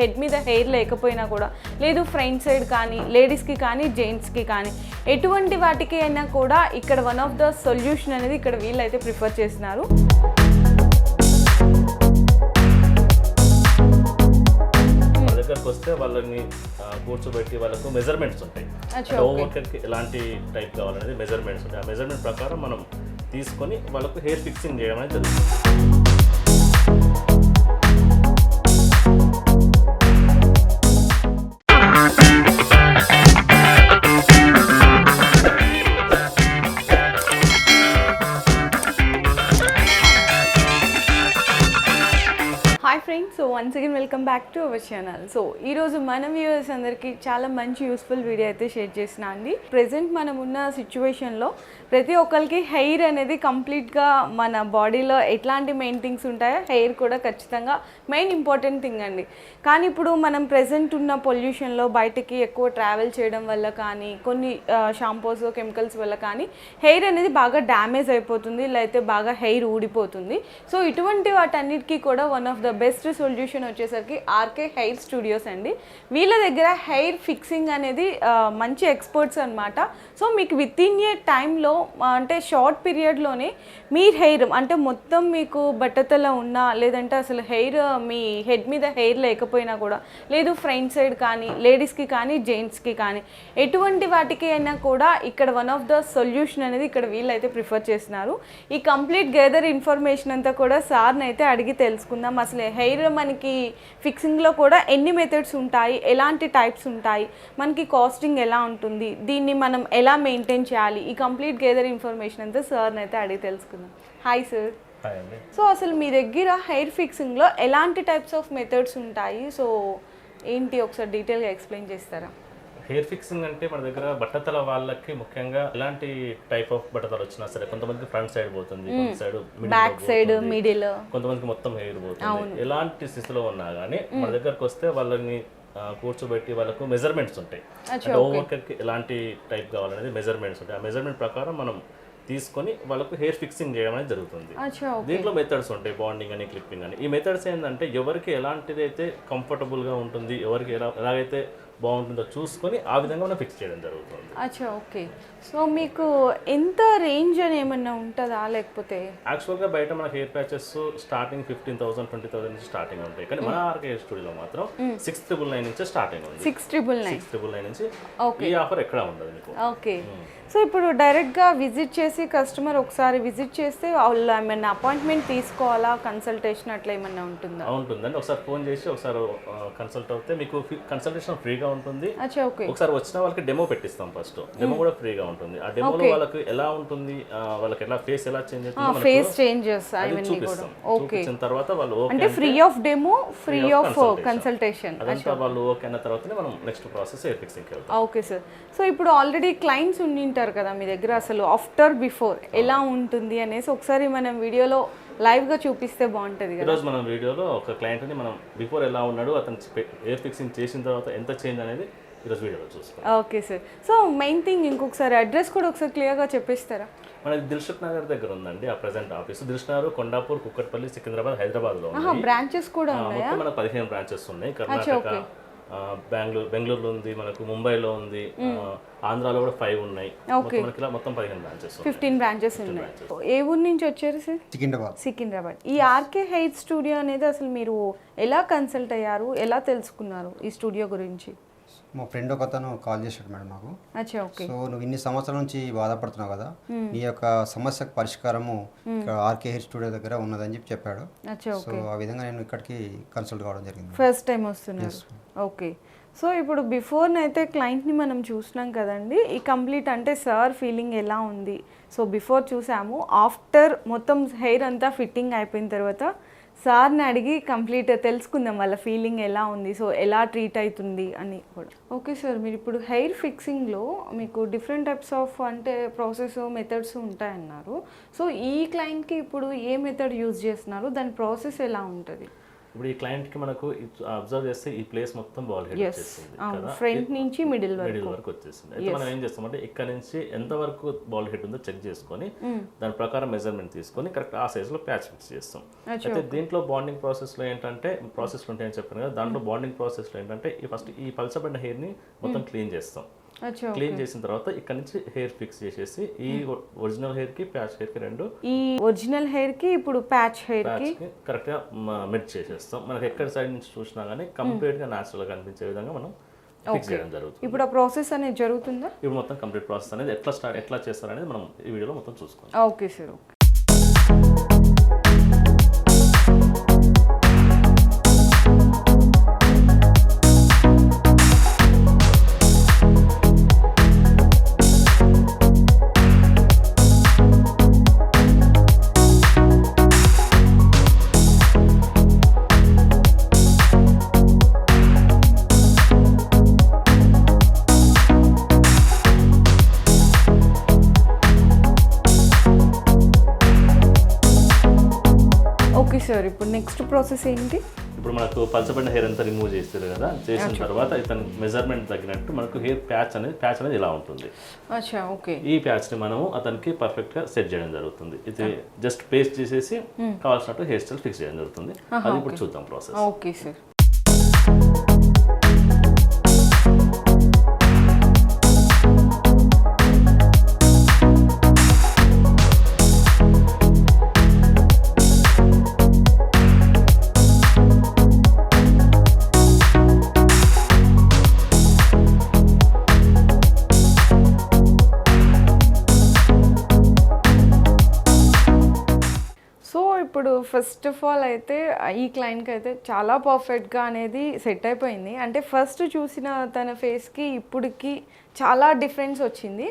Head మీద hair లేకపోయినా కూడా లేదు ఫ్రంట్ సైడ్ కానీ లేడీస్కి కానీ జెంట్స్కి కానీ ఎటువంటి వాటికి అయినా కూడా ఇక్కడ వన్ ఆఫ్ ద సొల్యూషన్ అనేది ఇక్కడ వీళ్ళైతే ప్రిఫర్ చేస్తున్నారు. మన దగ్గరకు వస్తే వాళ్ళని కూర్చోబెట్టి వాళ్ళకు మెజర్మెంట్స్ ఉంటాయి. ఓవర్కి ఎలాంటి టైప్ కావాలనేది మెజర్మెంట్స్ ఉంటాయి. ఆ మెజర్మెంట్ ప్రకారం మనం తీసుకొని వాళ్ళకు హెయిర్ ఫిక్సింగ్ చేయడం అనేది జరుగుతుంది. Hi friends so once again welcome back to our channel so ఈరోజు మన వ్యూవర్స్ అందరికీ చాలా మంచి యూస్ఫుల్ వీడియో అయితే షేర్ చేసిన అండి. ప్రజెంట్ మనం ఉన్న సిచ్యువేషన్లో ప్రతి ఒక్కరికి హెయిర్ అనేది కంప్లీట్గా మన బాడీలో ఎట్లాంటి మెయింటింగ్స్ ఉంటాయో హెయిర్ కూడా ఖచ్చితంగా మెయిన్ ఇంపార్టెంట్ థింగ్ అండి. కానీ ఇప్పుడు మనం ప్రజెంట్ ఉన్న పొల్యూషన్లో బయటకి ఎక్కువ ట్రావెల్ చేయడం వల్ల కానీ కొన్ని షాంపూస్ కెమికల్స్ వల్ల కానీ హెయిర్ అనేది బాగా డ్యామేజ్ అయిపోతుంది లేకపోతే బాగా హెయిర్ ఊడిపోతుంది. సో ఇటువంటి వాటన్నిటికీ కూడా one of the best solution వచ్చేసరికి ఆర్కే హెయిర్ స్టూడియోస్ అండి. వీళ్ళ దగ్గర హెయిర్ ఫిక్సింగ్ అనేది మంచి ఎక్స్పర్ట్స్ అనమాట సో మీకు విత్ ఇన్ ఏ టైంలో అంటే షార్ట్ పీరియడ్లోనే మీ హెయిర్ అంటే మొత్తం మీకు బట్టతల ఉన్నా లేదంటే అసలు హెయిర్ మీ హెడ్ మీద హెయిర్ లేకపోయినా కూడా లేదు ఫ్రంట్ సైడ్ కానీ లేడీస్కి కానీ జెంట్స్కి కానీ ఎటువంటి వాటికి అయినా కూడా ఇక్కడ వన్ ఆఫ్ ద సొల్యూషన్ అనేది ఇక్కడ వీళ్ళైతే ప్రిఫర్ చేస్తున్నారు. ఈ కంప్లీట్ గెదర్ ఇన్ఫర్మేషన్ అంతా కూడా సార్ని అయితే అడిగి తెలుసుకుందాం. అసలు హెయిర్ మనకి ఫిక్సింగ్లో కూడా ఎన్ని మెథడ్స్ ఉంటాయి ఎలాంటి టైప్స్ ఉంటాయి మనకి కాస్టింగ్ ఎలా ఉంటుంది దీన్ని మనం ఎలా మెయింటైన్ చేయాలి ఈ కంప్లీట్ గెదర్ ఇన్ఫర్మేషన్ అంతా సార్ని అయితే అడిగి తెలుసుకుందాం. హాయ్ సార్ సో అసలు మీ దగ్గర హెయిర్ ఫిక్సింగ్లో ఎలాంటి టైప్స్ ఆఫ్ మెథడ్స్ ఉంటాయి? సో ఏంటి ఒకసారి డీటెయిల్గా ఎక్స్ప్లెయిన్ చేస్తారా? హెయిర్ ఫిక్సింగ్ అంటే మన దగ్గర బట్టతల వాళ్ళకి ముఖ్యంగా ఎలాంటి టైప్ ఆఫ్ బట్టతలు వచ్చినా సరే కొంతమందికి ఫ్రంట్ సైడ్ పోతుంది సైడ్ బ్యాక్ సైడ్ మిడిల్ కొంతమందికి మొత్తం హెయిర్ పోతుంది. ఎలాంటి స్థితిలో ఉన్నా కానీ మన దగ్గరకు వస్తే వాళ్ళని కూర్చోబెట్టి వాళ్ళకు మెజర్మెంట్స్ ఉంటాయి. అంటే ఓవర్కి ఎలాంటి టైప్ కావాలనేది మెజర్మెంట్స్ ఉంటాయి. ఆ మెజర్మెంట్ ప్రకారం మనం తీసుకొని వాళ్ళకు హెయిర్ ఫిక్సింగ్ చేయడం అనేది జరుగుతుంది. దీంట్లో మెథడ్స్ ఉంటాయి బాండింగ్ అని క్లిప్పింగ్ అని. ఈ మెథడ్స్ ఏంటంటే ఎవరికి ఎలాంటిది అయితే కంఫర్టబుల్గా ఉంటుంది ఎవరికి ఎలా ఎలాగైతే బాగుంటుందో చూసుకొని ఆ విధంగా మనం ఫిక్స్ చేయడం జరుగుతుంది. అచ్చా ఓకే. సో మీకు ఎంత రేంజ్ అని ఏమన్నా ఉంటుందా? లేకపోతే యాక్చువల్గా బయట మన hair patches starting fifteen thousand twenty thousand నుంచి స్టార్టింగ్ ఉంటాయి. కానీ మన ఆర్కే స్టూడియోలో మాత్రం సిక్స్ ట్రిపుల్ నైన్ నుంచి స్టార్టింగ్ ఉంది. Six triple nine. Six triple nine నుంచి ఈ ఆఫర్ ఎక్కడ ఉండదు మీకు. ఓకే. సో ఇప్పుడు డైరెక్ట్గా విజిట్ చేసి కస్టమర్ ఒకసారి విజిట్ చేస్తే వాళ్ళు ఏమైనా అపాయింట్మెంట్ తీసుకోవాలా? కన్సల్టేషన్ అట్లా ఏమన్నా ఉంటుందా? ఉంటుందండి. ఒకసారి ఫోన్ చేసి ఒకసారి కన్సల్ట్ అవుతే మీకు కన్సల్టేషన్ ఫ్రీగా ఉంటుంది. ఒకసారి వచ్చిన వాళ్ళకి డెమో పెట్టిస్తాం ఫస్ట్ డెమో కూడా ఫ్రీగా ఉంటుంది. ఆ డెమోలో వాళ్ళకి ఎలా ఉంటుంది? వాళ్ళకి ఎలా ఫేస్ ఎలా చేంజ్ అవుతుంది ఫేస్ చేంజెస్ చూపిస్తాం. చూపించిన తర్వాత వాళ్ళు అంటే free of demo free of consultation అదంతా వాళ్ళు ఓకే అన్న తర్వాతనే మనం నెక్స్ట్ ప్రాసెస్ హెయిర్ ఫిక్సింగ్కి వెళ్తాం. ఓకే సార్ సో ఇప్పుడు ఆల్రెడీ క్లయింట్స్ ఉండింటారు కదా మీ దగ్గర అసలు ఆఫ్టర్ బిఫోర్ ఎలా ఉంటుంది అనేసి ఒకసారి మనం వీడియోలో లైవ్గా చూపిస్తే బాగుంటుంది కదా. ఈరోజు మనం వీడియోలో ఒక క్లయింట్ని మనం బిఫోర్ ఎలా ఉన్నాడు అతను హెయిర్ ఫిక్సింగ్ చేసిన తర్వాత ఎంత చేంజ్ అనేది ఈరోజు వీడియోలో చూస్తాం okay sir so main thing ఇంకొకసారి అడ్రస్ కూడా ఒకసారి క్లియర్గా చెప్పేస్తారా? మనకి దిల్షుక్ నగర్ దగ్గర ఉందండి ఆ ప్రజెంట్ ఆఫీస్ దిల్షుక్ నగర్ కొండాపూర్ కుక్కట్పల్లి సికింద్రాబాద్ హైదరాబాద్లో ఉంది. ఆహా బ్రాంచెస్ కూడా ఉన్నాయి? మొత్తం మనకు పదిహేను బ్రాంచెస్ ఉన్నాయి. కర్ణాటక బెంగళూరు బెంగళూరులో ఉంది మనకు ముంబైలో ఉంది ఆ, ఆంధ్రాలో కూడా ఫైవ్ ఉన్నాయి. మొత్తం మనకి ఇలా మొత్తం పదిహేను బ్రాంచెస్ ఉన్నాయి. ఫిఫ్టీన్ బ్రాంచెస్ ఉన్నాయి. ఏ ఊరు నుంచి వచ్చారు సార్? సికింద్రాబాద్. సికింద్రాబాద్. ఈ ఆర్కే హెయిర్ స్టూడియో అనేది అసలు మీరు ఎలా కన్సల్ట్ అయ్యారు? ఎలా తెలుసుకున్నారు ఈ స్టూడియో గురించి? మా ఫ్రెండ్ ఒక అతను కాల్ చేశాడు మేడం నాకు. సో నువ్వు ఇన్ని సంవత్సరాల నుంచి బాధపడుతున్నావు కదా నీ యొక్క సమస్యకు పరిష్కారము ఆర్కే హెయిర్ స్టూడియో దగ్గర ఉన్నదని చెప్పి చెప్పాడు. సో ఆ విధంగా నేను ఇక్కడికి కన్సల్ట్ కావడం జరిగింది. ఫస్ట్ టైం వస్తున్నారు. ఓకే. సో ఇప్పుడు బిఫోర్ అయితే క్లయింట్ని మనం చూసినాం కదండి ఈ కంప్లీట్ అంటే సార్ ఫీలింగ్ ఎలా ఉంది? సో బిఫోర్ చూసాము ఆఫ్టర్ మొత్తం హెయిర్ అంతా ఫిట్టింగ్ అయిపోయిన తర్వాత సార్ని అడిగి కంప్లీట్ తెలుసుకుందాం వాళ్ళ ఫీలింగ్ ఎలా ఉంది. సో ఎలా ట్రీట్ అవుతుంది అని కూడా. ఓకే సార్ మీరు ఇప్పుడు హెయిర్ ఫిక్సింగ్లో మీకు డిఫరెంట్ టైప్స్ ఆఫ్ అంటే ప్రాసెస్ మెథడ్స్ ఉంటాయన్నారు. సో ఈ క్లయింట్కి ఇప్పుడు ఏ మెథడ్ యూజ్ చేస్తున్నారు? దాని ప్రాసెస్ ఎలా ఉంటుంది? ఇప్పుడు ఈ క్లయింట్కి మనకు అబ్జర్వ్ చేస్తే ఈ ప్లేస్ మొత్తం బాల్ హెడ్ వచ్చేసింది కదా? ఫ్రంట్ నుంచి మిడిల్ వరకు. మిడిల్ వరకు వచ్చేసింది. అయితే మనం ఏం చేస్తామంటే ఇక్కడ నుంచి ఎంత వరకు బాల్ హెడ్ ఉందో చెక్ చేసుకొని దాని ప్రకారం మెజర్మెంట్ తీసుకొని కరెక్ట్ ఆ సైజ్లో ప్యాచ్ ఫిక్స్ చేస్తాం. అయితే దీంట్లో బాండింగ్ ప్రాసెస్లో ఏంటంటే ప్రాసెస్ ఉంటాయని చెప్పాను కదా దాంట్లో బాండింగ్ ప్రాసెస్లో ఏంటంటే ఈ ఫస్ట్ ఈ పల్చబడిన హెయిర్ని మొత్తం క్లీన్ చేస్తాం. అచ్చా క్లీన్ చేసిన తర్వాత ఇక్కడ నుంచి హెయిర్ ఫిక్స్ చేసేసి ఈ ఒరిజినల్ హెయిర్కి ప్యాచ్ హెయిర్కి రెండు ఈ ఒరిజినల్ హెయిర్కి ఇప్పుడు ప్యాచ్ హెయిర్కి కరెక్ట్గా మెడ్ చేసేస్తాం. మనకి ఎక్కడ సైడ్ నుంచి చూసినా కానీ కంప్లీట్గా న్యాచురల్గా కనిపించే విధంగా మనం ఫిక్స్ చేయడం జరుగుతుంది. ఇప్పుడు ఆ ప్రాసెస్ అనేది జరుగుతుందా? ఇప్పుడు మొత్తం కంప్లీట్ ప్రాసెస్ అనేది ఎట్లా స్టార్ట్ ఎట్లా చేస్తారనేది మనం ఈ వీడియోలో మొత్తం చూసుకుందాం. Okay sir okay next process ఏంటి? ఇప్పుడు మనకు పలచబడిన హెయిర్ అంతా రిమూవ్ చేస్తారు కదా చేసిన తర్వాత ఇతని మెజర్మెంట్ తగ్గినట్టు మనకు హెయిర్ ప్యాచ్ అనేది ప్యాచ్ అనేది ఇలా ఉంటుంది. ఓకే. ఈ ప్యాచ్ని మనము అతనికి పర్ఫెక్ట్గా సెట్ చేయడం జరుగుతుంది. ఇది జస్ట్ పేస్ట్ చేసేసి కావాల్సినట్టు హెయిర్ స్టైల్ ఫిక్స్ చేయడం జరుగుతుంది. అది ఇప్పుడు చూద్దాం process okay sir of all అయితే ఈ క్లయింట్కి అయితే చాలా పర్ఫెక్ట్గా అనేది సెట్ అయిపోయింది. అంటే ఫస్ట్ చూసిన తన ఫేస్కి ఇప్పటికి చాలా డిఫరెన్స్ వచ్చింది.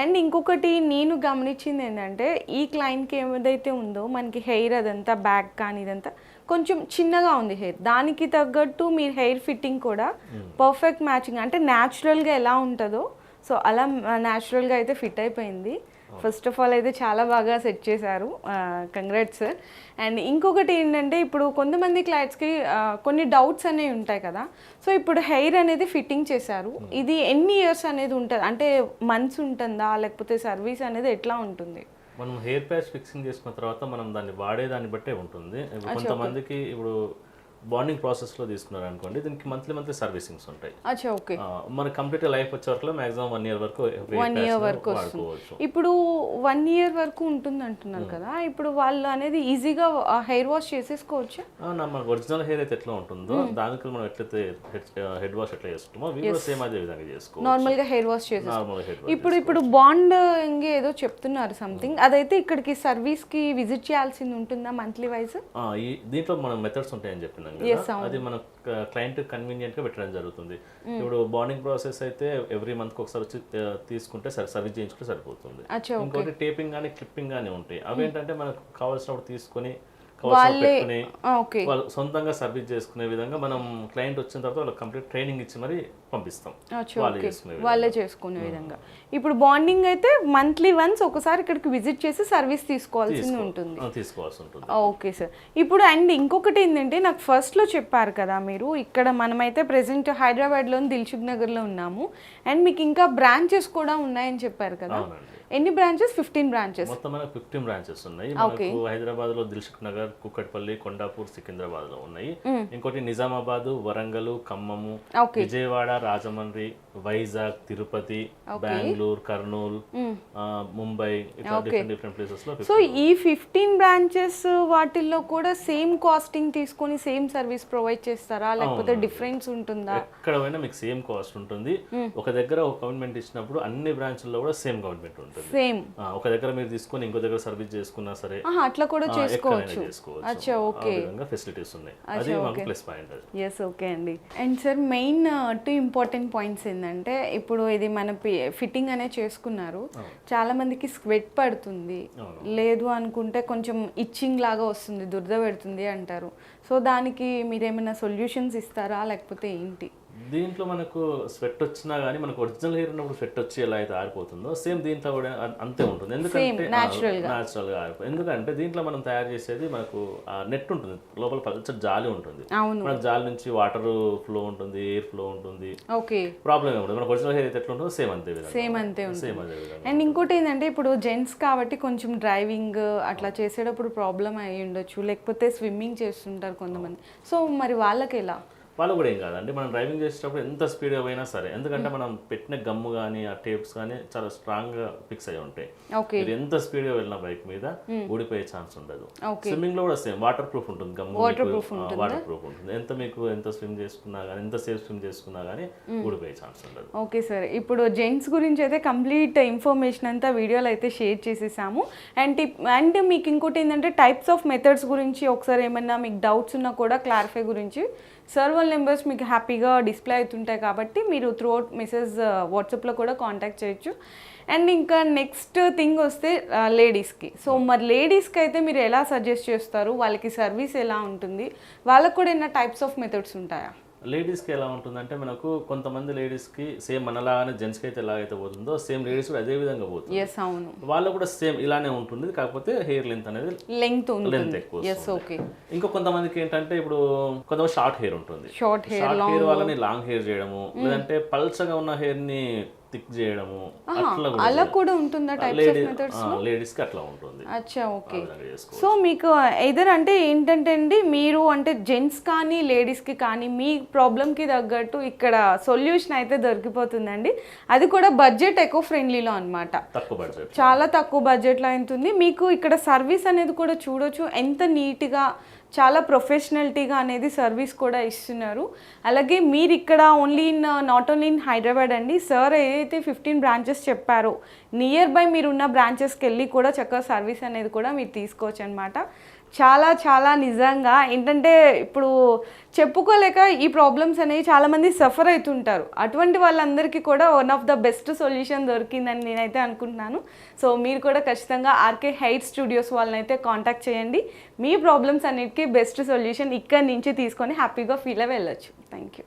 అండ్ ఇంకొకటి నేను గమనించింది ఏంటంటే ఈ క్లయింట్కి ఏదైతే ఉందో మనకి హెయిర్ అదంతా బ్యాక్ కానీ ఇదంతా కొంచెం చిన్నగా ఉంది హెయిర్ దానికి తగ్గట్టు మీరు హెయిర్ ఫిట్టింగ్ కూడా పర్ఫెక్ట్ మ్యాచింగ్ అంటే న్యాచురల్గా ఎలా ఉంటుందో సో అలా న్యాచురల్గా అయితే ఫిట్ అయిపోయింది. ఫస్ట్ ఆఫ్ ఆల్ అయితే చాలా బాగా సెట్ చేశారు. కంగ్రాట్స్ సార్ అండ్ ఇంకొకటి ఏంటంటే ఇప్పుడు కొంతమంది క్లయింట్స్కి కొన్ని డౌట్స్ అనేవి ఉంటాయి కదా. సో ఇప్పుడు హెయిర్ అనేది ఫిట్టింగ్ చేశారు. ఇది ఎన్ని ఇయర్స్ అనేది ఉంటుంది? అంటే మంత్స్ ఉంటుందా? లేకపోతే సర్వీస్ అనేది ఎట్లా ఉంటుంది? మనం హెయిర్ ప్యాచ్ ఫిక్సింగ్ చేసుకున్న తర్వాత మనం దాన్ని వాడే దాన్ని బట్టే ఉంటుంది. కొంతమందికి ఇప్పుడు బాండింగ్ ప్రాసెస్లో తీసుకున్నారు అనుకోండి దీనికి మంత్లీ మంత్లీ సర్వీసింగ్స్ ఉంటాయి. అచ్చా ఓకే. మన కంప్లీట్ లైఫ్ వచ్చే వరకు మాక్సిమం వన్ ఇయర్ వరకు వన్ ఇయర్ వరకు ఇప్పుడు వన్ ఇయర్ వరకు ఉంటుంది అంటున్నారు కదా ఇప్పుడు వాళ్ళు అనేది ఈజీగా హెయిర్ వాష్ చేసేసుకోవచ్చు? మన ఒరిజినల్ హెయిర్ అయితే ఎట్లా ఉంటుందో దానికి మనం ఎట్లయితే హెడ్ వాష్ ఎట్లా చేసుకుంటామో కూడా సేమ్ అదే విధంగా చేసుకోవచ్చు. నార్మల్గా హెయిర్ వాష్ నార్మల్ హెడ్ ఇప్పుడు ఇప్పుడు బాండ్ ఏదో చెప్తున్నారు సంథింగ్ అదైతే ఇక్కడికి సర్వీస్కి విజిట్ చేయాల్సింది ఉంటుందా మంత్లీ వైజ్ దీంట్లో మనం మెథడ్స్ ఉంటాయని చెప్పినాం Yes, కదా అది మన క్లయింట్ కన్వీనియంట్గా పెట్టడం జరుగుతుంది. ఇప్పుడు బాండింగ్ ప్రాసెస్ అయితే ఎవ్రీ మంత్ ఒకసారి వచ్చి తీసుకుంటే సర్వీస్ చేయించుకుంటే సరిపోతుంది. ఇంకోటి టేపింగ్ కానీ క్లిప్పింగ్ కానీ ఉంటాయి. అవి ఏంటంటే మనకు కావాల్సినప్పుడు తీసుకొని పెట్టుకుని ఓకే. వాళ్ళు సొంతంగా సర్వీస్ చేసుకునే విధంగా మనం క్లయింట్ వచ్చిన తర్వాత వాళ్ళకి కంప్లీట్ ట్రైనింగ్ ఇచ్చి మరి పంపిస్తాం. వాళ్ళు చేసుకునే వాళ్ళే విధంగా. ఇప్పుడు బాండింగ్ అయితే మంత్లీ వన్స్ ఒకసారి ఇక్కడికి విజిట్ చేసి సర్వీస్ తీసుకోవాల్సింది ఉంటుంది. తీసుకోవాల్సి ఉంటుంది. Okay sir. ఇప్పుడు అండ్ ఇంకొకటి ఏంటంటే నాకు ఫస్ట్లో చెప్పారు కదా మీరు ఇక్కడ మనమైతే ప్రెసెంట్ హైదరాబాద్లోని దిల్సుఖ్ నగర్లో ఉన్నాము. అండ్ మీకు ఇంకా బ్రాంచెస్ కూడా ఉన్నాయని చెప్పారు కదా. ఎన్ని బ్రాంచెస్? Fifteen branches. మొత్తం మనకు ఫిఫ్టీన్ బ్రాంచెస్ ఉన్నాయి. మనకు హైదరాబాద్లో దిల్సుఖ్ నగర్ కుక్కట్పల్లి కొండాపూర్ సికింద్రాబాద్లో ఉన్నాయి ఇంకోటి నిజామాబాద్ వరంగల్ ఖమ్మము విజయవాడ రాజమండ్రి వైజాగ్ తిరుపతి బెంగళూరు కర్నూలు ముంబై ఇట్లా డిఫరెంట్ డిఫరెంట్ ప్లేసెస్లో సో ఈ ఫిఫ్టీన్ బ్రాంచెస్ వాటిల్లో కూడా సేమ్ కాస్టింగ్ తీసుకొని సేమ్ సర్వీస్ ప్రొవైడ్ చేస్తారా? లేకపోతే డిఫరెన్స్ ఉంటుందా? ఎక్కడ పోయినా మీకు సేమ్ కాస్ట్ ఉంటుంది. ఒక దగ్గర ఒక గవర్నమెంట్ ఇచ్చినప్పుడు అన్ని బ్రాంచ్ల్లో కూడా సేమ్ గవర్నమెంట్ ఉంటుంది. సేమ్ ఆ, ఒక దగ్గర మీరు తీసుకొని ఇంకో దగ్గర సర్వీస్ చేసుకున్నా సరే అట్లా కూడా చేసుకోవచ్చు. అచ్చా ఓకే. ఫెసిలిటీస్ ఉన్నాయి. అది మాకు ప్లస్ పాయింట్ అది. ఎస్ ఓకే అండి. And sir main two important points ఏంటంటే ఇప్పుడు ఇది మన ఫిట్టింగ్ అనే చేసుకున్నారు. చాలా మందికి స్వెట్ పడుతుంది. లేదు అనుకుంటే కొంచెం ఇచ్చింగ్ లాగా వస్తుంది దురద పెడుతుంది అంటారు. సో దానికి మీరు ఏమైనా సొల్యూషన్స్ ఇస్తారా? లేకపోతే ఏంటి? దీంట్లో మనకు స్వెట్ వచ్చినా కానీ మనకు ఒరిజినల్ హెయిర్ ఉన్నప్పుడు స్వెట్ వచ్చి ఎలా అయితే ఆరిపోతుందో సేమ్ దీంట్లో కూడా అంతే ఉంటుంది. ఎందుకంటే natural గా. న్యాచురల్గా ఆరిపోతుంది. ఎందుకంటే దీంట్లో మనం తయారు చేసేది మనకు నెట్ ఉంటుంది. లోపల పల్చటి జాలి ఉంటుంది. మనకు జాలి నుంచి వాటర్ ఫ్లో ఉంటుంది ఎయిర్ ఫ్లో ఉంటుంది. ఓకే. ప్రాబ్లం ఏముంటుంది మనకు ఒరిజినల్ హెయిర్ అయితే ఎట్లా ఉంటుందో సేమ్ అంతే విధంగా సేమ్ అంతే ఉంటుంది. సేమ్ అదే విధంగా అండ్ ఇంకోటి ఏంటంటే ఇప్పుడు జెంట్స్ కాబట్టి కొంచెం డ్రైవింగ్ అట్లా చేసేటప్పుడు ప్రాబ్లం అయి ఉండొచ్చు లేకపోతే స్విమ్మింగ్ చేస్తుంటారు కొంతమంది. సో మరి వాళ్ళకి ఎలా వాళ్ళు కూడా ఏం కాదండి. మనం డ్రైవింగ్ చేసేటప్పుడు ఎంత స్పీడ్గా పోయినా సరే ఎందుకంటే మనం పెట్టిన గమ్ము కానీ ఆ టేప్స్ కానీ చాలా స్ట్రాంగ్గా ఫిక్స్ అయి ఉంటాయి. ఓకే. మీరు ఎంత స్పీడ్గా వెళ్ళిన బైక్ మీద ఊడిపోయే ఛాన్స్ ఉండదు. స్విమ్మింగ్లో కూడా సేమ్ వాటర్ ప్రూఫ్ ఉంటుంది గమ్ము వాటర్ ప్రూఫ్ ఉంటుంది? ఎంత మీకు ఎంత స్విమ్ చేసుకున్నా కానీ ఎంత సేఫ్ స్విమ్ చేసుకున్నా కానీ ఊడిపోయే ఛాన్స్ ఉండదు. Okay sir. ఇప్పుడు జెంట్స్ గురించి అయితే కంప్లీట్ ఇన్ఫర్మేషన్ అంతా వీడియోలో అయితే షేర్ చేసేసాము. అండ్ అండ్ మీకు ఇంకోటి ఏంటంటే టైప్స్ ఆఫ్ మెథడ్స్ గురించి ఒకసారి ఏమన్నా మీకు డౌట్స్ ఉన్నా కూడా క్లారిఫై గురించి సర్వల్ నెంబర్స్ మీకు హ్యాపీగా డిస్ప్లే అవుతుంటాయి కాబట్టి మీరు త్రూ అవుట్ మెసేజ్ వాట్సాప్లో కూడా కాంటాక్ట్ చేయొచ్చు. అండ్ ఇంకా నెక్స్ట్ థింగ్ వస్తే లేడీస్కి. సో మరి లేడీస్కి అయితే మీరు ఎలా సజెస్ట్ చేస్తారు? వాళ్ళకి సర్వీస్ ఎలా ఉంటుంది? వాళ్ళకు కూడా ఏమైనా టైప్స్ ఆఫ్ మెథడ్స్ ఉంటాయా? లేడీస్కి ఎలా ఉంటుందంటే మనకు కొంతమంది లేడీస్కి సేమ్ మనలాగానే జెంట్స్కి అయితే ఎలా అయితే పోతుందో సేమ్ లేడీస్ కూడా అదే విధంగా పోతుంది. ఎస్ అవును. వాళ్ళు కూడా సేమ్ ఇలానే ఉంటుంది కాకపోతే హెయిర్ లెంత్ అనేది లెంగ్త్ లెంత్ ఎక్కువ ఓకే ఇంకా కొంతమందికి ఏంటంటే ఇప్పుడు కొంతమంది షార్ట్ హెయిర్ ఉంటుంది. షార్ట్ హెయిర్ షార్ట్ హెయిర్ వాళ్ళని లాంగ్ హెయిర్ చేయడము లేదంటే పల్చగా ఉన్న హెయిర్ని థిక్ చేయడము అట్లా అలా కూడా ఉంటుందా టైప్స్ మెథడ్స్ లేడీస్కి అట్లా ఉంటుంది. అచ్చా ఓకే. సో మీకు ఎదర్ అంటే ఏంటంటే అండి మీరు అంటే జెంట్స్ కానీ లేడీస్కి కానీ మీ ప్రాబ్లమ్కి తగ్గట్టు ఇక్కడ సొల్యూషన్ అయితే దొరికిపోతుందండి. అది కూడా బడ్జెట్ ఎకో ఫ్రెండ్లీలో తక్కువ బడ్జెట్ చాలా తక్కువ బడ్జెట్లో అవుతుంది మీకు ఇక్కడ సర్వీస్ అనేది కూడా చూడొచ్చు. ఎంత నీట్గా చాలా ప్రొఫెషనల్టీగా అనేది సర్వీస్ కూడా ఇస్తున్నారు. అలాగే మీరు ఇక్కడ only in not only in Hyderabad అండి సార్ ఏదైతే ఫిఫ్టీన్ బ్రాంచెస్ చెప్పారో నియర్ బై మీరు ఉన్న బ్రాంచెస్కి వెళ్ళి కూడా చక్కగా సర్వీస్ అనేది కూడా మీరు తీసుకోవచ్చు అనమాట చాలా చాలా నిజంగా ఏంటంటే ఇప్పుడు చెప్పుకోలేక ఈ ప్రాబ్లమ్స్ అనేవి చాలామంది సఫర్ అవుతుంటారు అటువంటి వాళ్ళందరికీ కూడా one of the best solution దొరికిందని నేనైతే అనుకుంటున్నాను. సో మీరు కూడా ఖచ్చితంగా ఆర్కే హెయిర్ స్టూడియోస్ వాళ్ళని అయితే కాంటాక్ట్ చేయండి. మీ ప్రాబ్లమ్స్ అన్నిటికీ బెస్ట్ సొల్యూషన్ ఇక్కడి నుంచి తీసుకొని హ్యాపీగా ఫీల్ అయ్యి వెళ్ళొచ్చు. Thank you